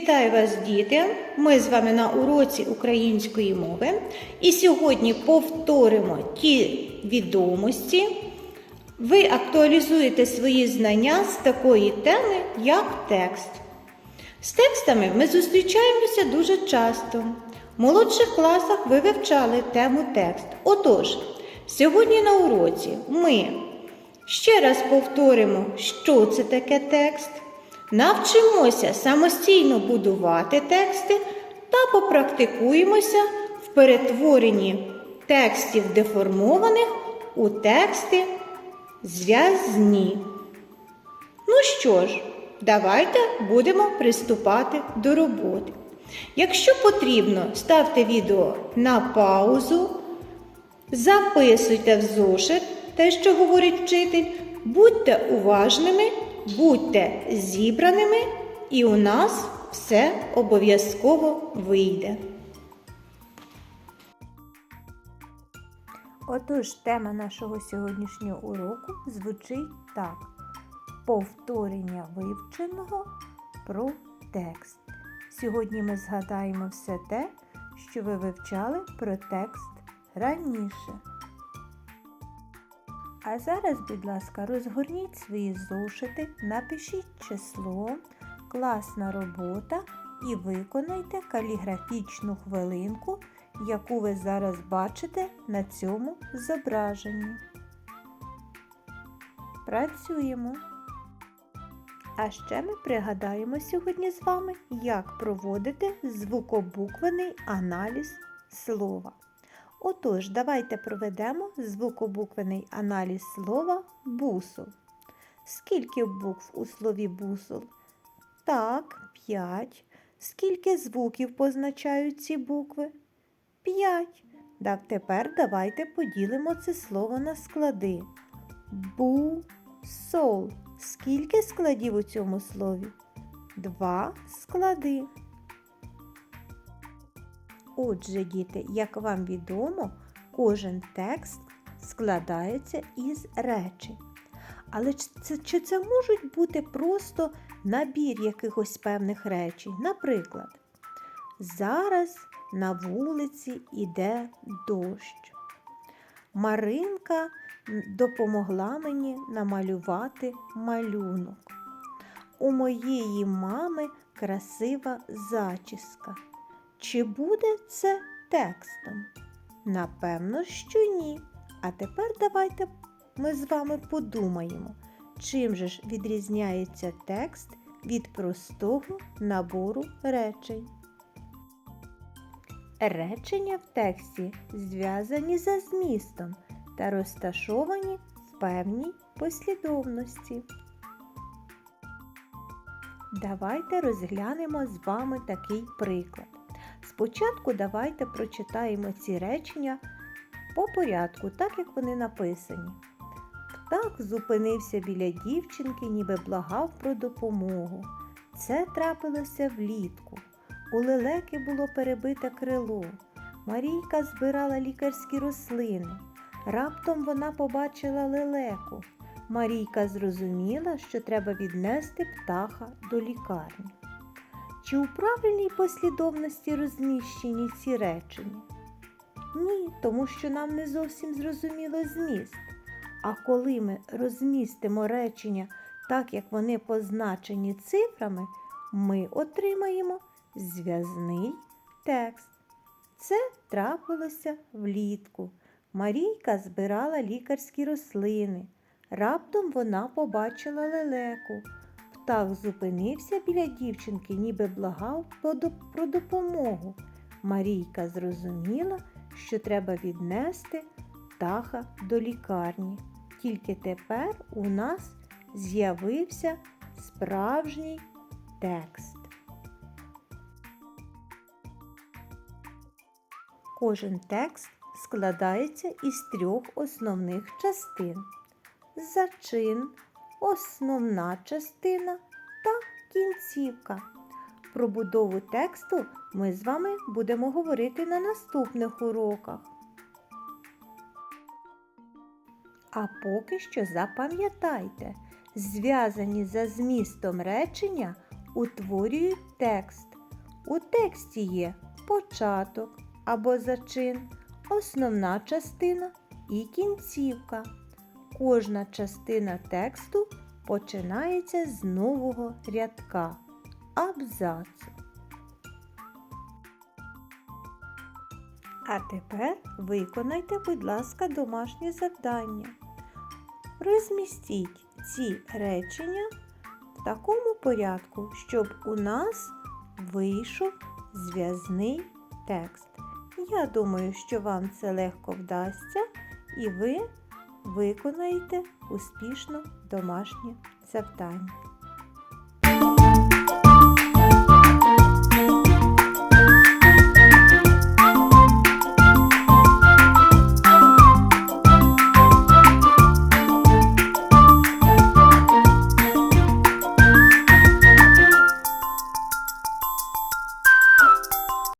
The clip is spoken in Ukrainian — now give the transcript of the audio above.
Вітаю вас, діти! Ми з вами на уроці української мови. І сьогодні повторимо ті відомості. Ви актуалізуєте свої знання з такої теми, як текст. З текстами ми зустрічаємося дуже часто. В молодших класах ви вивчали тему текст. Отож, сьогодні на уроці ми ще раз повторимо, що це таке текст. Навчимося самостійно будувати тексти та попрактикуємося в перетворенні текстів деформованих у тексти зв'язні. Ну що ж, давайте будемо приступати до роботи. Якщо потрібно, ставте відео на паузу, записуйте в зошит те, що говорить вчитель, будьте уважними, будьте зібраними, і у нас все обов'язково вийде. Отож, тема нашого сьогоднішнього уроку звучить так: повторення вивченого про текст. Сьогодні ми згадаємо все те, що ви вивчали про текст раніше. А зараз, будь ласка, розгорніть свої зошити, напишіть число, класна робота і виконайте каліграфічну хвилинку, яку ви зараз бачите на цьому зображенні. Працюємо. А ще ми пригадаємо сьогодні з вами, як проводити звукобуквений аналіз слова. Отож, давайте проведемо звукобуквений аналіз слова бусол. Скільки букв у слові бусол? Так, 5. Скільки звуків позначають ці букви? 5. Так, тепер давайте поділимо це слово на склади. Бу-сол. Скільки складів у цьому слові? Два склади. Отже, діти, як вам відомо, кожен текст складається із речень. Але чи це, можуть бути просто набір якихось певних речень? Наприклад, зараз на вулиці йде дощ. Маринка допомогла мені намалювати малюнок. У моєї мами красива зачіска. Чи буде це текстом? Напевно, що ні. А тепер давайте ми з вами подумаємо, чим же ж відрізняється текст від простого набору речень. Речення в тексті зв'язані за змістом та розташовані в певній послідовності. Давайте розглянемо з вами такий приклад. Спочатку давайте прочитаємо ці речення по порядку, так як вони написані. Птах зупинився біля дівчинки, ніби благав про допомогу. Це трапилося влітку. У лелеки було перебите крило. Марійка збирала лікарські рослини. Раптом вона побачила лелеку. Марійка зрозуміла, що треба віднести птаха до лікарні. Чи у правильній послідовності розміщені ці речення? Ні, тому що нам не зовсім зрозуміло зміст. А коли ми розмістимо речення так, як вони позначені цифрами, ми отримаємо зв'язний текст. Це трапилося влітку. Марійка збирала лікарські рослини. Раптом вона побачила лелеку. Птах зупинився біля дівчинки, ніби благав про допомогу. Марійка зрозуміла, що треба віднести птаха до лікарні. Тільки тепер у нас з'явився справжній текст. Кожен текст складається із трьох основних частин: зачин, основна частина та кінцівка. Про будову тексту ми з вами будемо говорити на наступних уроках. А поки що запам'ятайте, зв'язані за змістом речення утворюють текст. У тексті є початок або зачин, основна частина і кінцівка. Кожна частина тексту починається з нового рядка абзацу. А тепер виконайте, будь ласка, домашнє завдання. Розмістіть ці речення в такому порядку, щоб у нас вийшов зв'язний текст. Я думаю, що вам це легко вдасться і ви виконаєте успішно домашнє завдання.